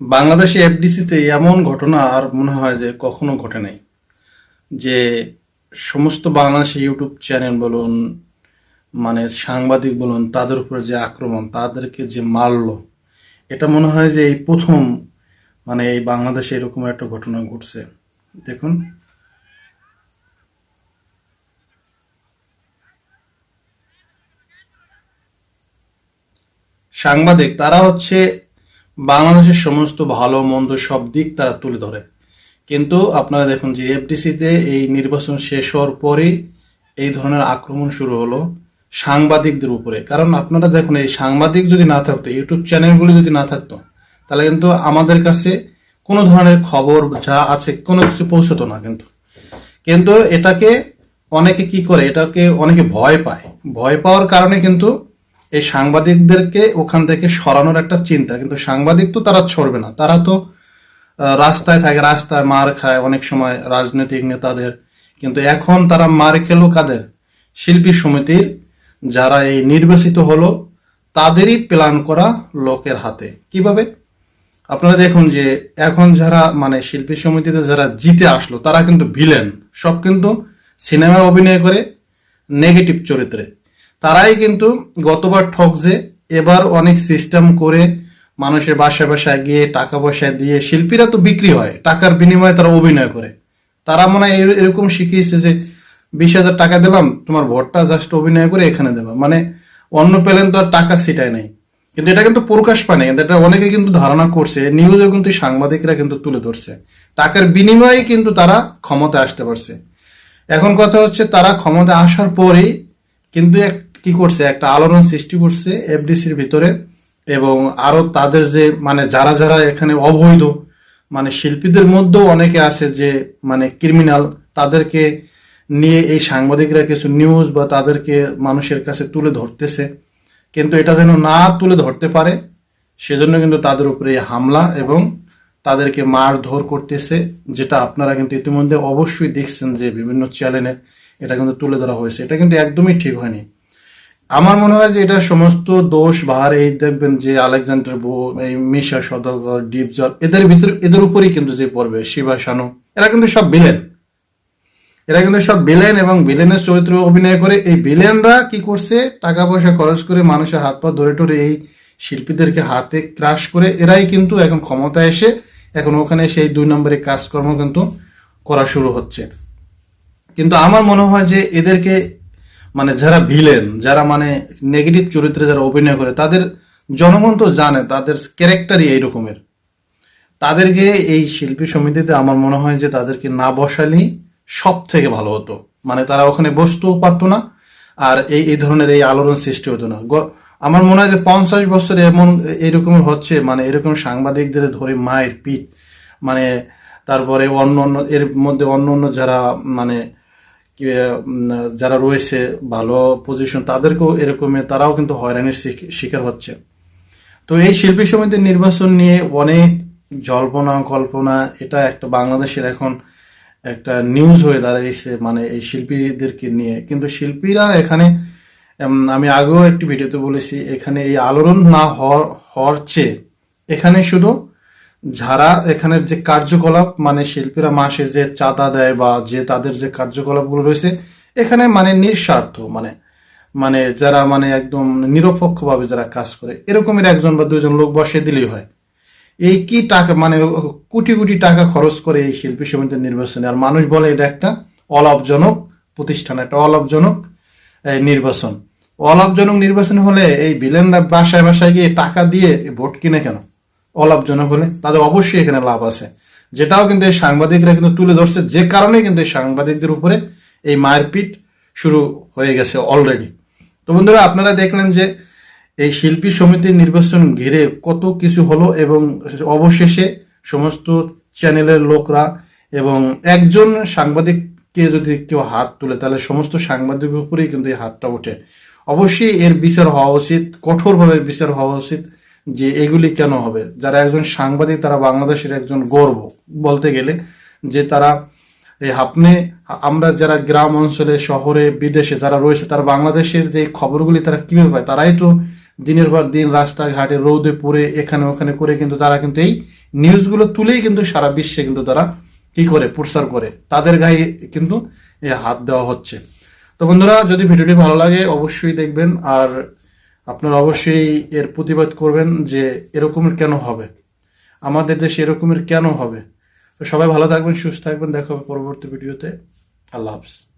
বাংলাদেশে এফডিসিতে এমন ঘটনা আর মনে হয় যে কখনো ঘটে নাই। যে সমস্ত বাংলাদেশি ইউটিউব চ্যানেল বলুন মানে সাংবাদিক বলুন, তাদের উপরে যে আক্রমণ, তাদেরকে যে মারলো, এটা মনে হয় যে এই প্রথম মানে এই বাংলাদেশে এরকম একটা ঘটনা ঘটছে। দেখুন। সাংবাদিক, তারা হচ্ছে বাংলাদেশের সমস্ত ভালো, মন্দ সব দিক তারা তুলে ধরে। কিন্তু আপনারা দেখুন যে এফডিসিতে এই নির্বাচন শেষ হওয়ার পরেই এই ধরনের আক্রমণ শুরু হলো সাংবাদিকদের উপরে। কারণ আপনারা দেখুন, এই সাংবাদিক যদি না থাকতো, ইউটিউব চ্যানেলগুলি যদি না থাকতো, তাহলে কিন্তু আমাদের কাছে কোনো ধরনের খবর যা আছে কোনো কিছু পৌঁছতো না কিন্তু। কিন্তু এটাকে অনেকে কি করে, এটাকে অনেকে ভয় পায়। ভয় পাওয়ার কারণে কিন্তু এই সাংবাদিকদেরকে ওখান থেকে সরানোর একটা চিন্তা, কিন্তু সাংবাদিক তো তারা ছড়বে না। তারা তো রাস্তায় থাকে, রাস্তায় মার খায় অনেক সময় রাজনৈতিক নেতাদের। কিন্তু এখন তারা মার খেলো কাদের? শিল্পী সমিতির, যারা এই নির্বাচিত হলো, তাদেরই প্ল্যান করা লোকের হাতে। কীভাবে? আপনারা দেখুন যে এখন যারা মানে শিল্পী সমিতিতে যারা জিতে আসলো, তারা কিন্তু ভিলেন। সব কিন্তু সিনেমায় অভিনয় করে নেগেটিভ চরিত্রে। তারাই কিন্তু গতবার ঠকছে এবার অনেক সিস্টেম করে মানুষের বাসায় বাসায় গিয়ে টাকা পয়সা দিয়ে শিল্পীরা তো বিক্রি হয়, টাকার বিনিময়ে তারা অভিনয় করে। তারা মনে হয় এরকম শিখিয়েছে যে বিশ হাজার টাকা দিলাম, তোমার ভোটটা জাস্ট অভিনয় করে এখানে দেবা। মানে অন্য পেলেন তো আর টাকা সিটায় নাই। কিন্তু এটা কিন্তু প্রকাশ পায় না কিন্তু এটা অনেকে কিন্তু ধারণা করছে নিউজে কিন্তু সাংবাদিকরা কিন্তু তুলে ধরছে। টাকার বিনিময়ে কিন্তু তারা ক্ষমতায় আসতে পারছে। এখন কথা হচ্ছে তারা ক্ষমতা আসার পরেই কিন্তু এক কি করছে? একটা আলোড়ন সৃষ্টি করছে এফডিসির ভিতরে এবং আরও তাদের যে মানে যারা যারা এখানে অবৈধ মানে শিল্পীদের মধ্যেও অনেকে আছে যে মানে ক্রিমিনাল তাদেরকে নিয়ে এই সাংবাদিকরা কিছু নিউজ বা তাদেরকে মানুষের কাছে তুলে ধরতেছে। কিন্তু এটা যেন না তুলে ধরতে পারে, সেজন্য কিন্তু তাদের উপরে হামলা এবং তাদেরকে মারধর করতেছে, যেটা আপনারা কিন্তু ইতিমধ্যে অবশ্যই দেখছেন যে বিভিন্ন চ্যানেলে এটা কিন্তু তুলে ধরা হয়েছে। এটা কিন্তু একদমই ঠিক হয়নি। আমার মনে হয় যে এটা সমস্ত দোষ, ভার, এই দেখবেন যে আলেকজান্ডার বো, এই মিশা, সদগর, ডিপজল, এদের ভিতরে, এদের উপরেই কিন্তু যে পড়বে, শিবা, শানু, এরা কিন্তু সব ভিলেন এরা কিন্তু সব ভিলেন এবং ভিলেনের চরিত্র অভিনয় করে, এই ভিলেনরা কি করছে? টাকা পয়সা খরচ করে মানুষের হাত পা ধরে টরে এই শিল্পীদেরকে হাতে ক্রাশ করে, এরাই কিন্তু এখন ক্ষমতায় এসে, এখন ওখানে সেই দুই নম্বরের কাজকর্ম কিন্তু করা শুরু হচ্ছে। কিন্তু আমার মনে হয় যে এদেরকে মানে যারা ভিলেন যারা মানে নেগেটিভ চরিত্রে যারা অভিনয় করে, তাদের জনগণ তো জানে, তাদের ক্যারেক্টারই এই রকমের। তাদেরকে এই শিল্পী সমিতিতে আমার মনে হয় যে তাদেরকে না বসালেই সব থেকে ভালো হতো। মানে তারা ওখানে বসতেও পারতো না, আর এই এই ধরনের এই আলোড়ন সৃষ্টি হতো না। আমার মনে হয় যে পঞ্চাশ বছরে এমন, এরকম হচ্ছে মানে এরকম সাংবাদিকদের ধরে মায়ের পিঠ মানে তারপরে অন্য অন্য, এর মধ্যে অন্য অন্য যারা মানে যারা রয়েছে, ভালো পজিশন তাদেরকেও এরকমের তারাও কিন্তু হয়রানির শিক- শিকার হচ্ছে। তো এই শিল্পী সমিতির নির্বাচন নিয়ে অনেক জল্পনা, কল্পনা, এটা একটা বাংলাদেশের এখন একটা নিউজ হয়ে দাঁড়িয়েছে মানে এই শিল্পীদেরকে নিয়ে। কিন্তু শিল্পীরা এখানে আমি আগেও একটি ভিডিওতে বলেছি, এখানে এই আলোড়ন না হওয়ার চেয়ে, এখানে শুধু যারা এখানের যে কার্যকলাপ মানে শিল্পীরা মাসে যে চাঁদা দেয় বা যে তাদের যে কার্যকলাপগুলো রয়েছে, এখানে মানে নিঃস্বার্থ মানে মানে যারা মানে একদম নিরপেক্ষভাবে যারা কাজ করে, এরকমের একজন বা দুজন লোক বসে দিলেই হয়। এই কি টাকা মানে কোটি কোটি টাকা খরচ করে এই শিল্পী সমিতির নির্বাচনে? আর মানুষ বলে এটা একটা অলাভজনক প্রতিষ্ঠান, একটা অলাভজনক নির্বাচন। অলাভজনক নির্বাচন হলে এই ভিলেনরা বাসায় বাসায় গিয়ে টাকা দিয়ে ভোট কিনে কেন? অলাভজনক হলে তাদের অবশ্যই এখানে লাভ আছে। যেটাও কিন্তু এই সাংবাদিকরা কিন্তু তুলে ধরছে, যে কারণে কিন্তু এই সাংবাদিকদের উপরে এই মারপিট শুরু হয়ে গেছে অলরেডি তো বন্ধুরা, আপনারা দেখলেন যে এই শিল্পী সমিতির নির্বাচন ঘিরে কত কিছু হলো এবং অবশেষে সমস্ত চ্যানেলের লোকরা এবং একজন সাংবাদিককে যদি কেউ হাত তুলে, তাহলে সমস্ত সাংবাদিকের উপরেই কিন্তু এই হাতটা ওঠে। অবশ্যই এর বিচার হওয়া উচিত, কঠোরভাবে বিচার হওয়া উচিত। যে এগুলি কেন হবে? যারা একজন সাংবাদিক, তারা বাংলাদেশের একজন গর্ব। বলতে গেলে যে তারা, এই আপনি, আমরা যারা গ্রাম অঞ্চলে, শহরে, বিদেশে যারা রয়েছে, তারা বাংলাদেশের যে খবরগুলি তারা কীভাবে পায়? তারাই তো দিনের পর দিন রাস্তাঘাটে, রৌদে পড়ে, এখানে ওখানে করে কিন্তু তারা কিন্তু এই নিউজগুলো তুলেই কিন্তু সারা বিশ্বে কিন্তু তারা কি করে? প্রচার করে। তাদের গায়ে কিন্তু হাত দেওয়া হচ্ছে। তো বন্ধুরা, যদি ভিডিওটি ভালো লাগে, অবশ্যই দেখবেন। আর আপনারা অবশ্যই এর প্রতিবাদ করবেন যে এরকমের কেন হবে? আমাদের দেশে এরকমের কেন হবে? তো সবাই ভালো থাকবেন, সুস্থ থাকবেন। দেখা হবে পরবর্তী ভিডিওতে। আল্লাহ হাফিজ।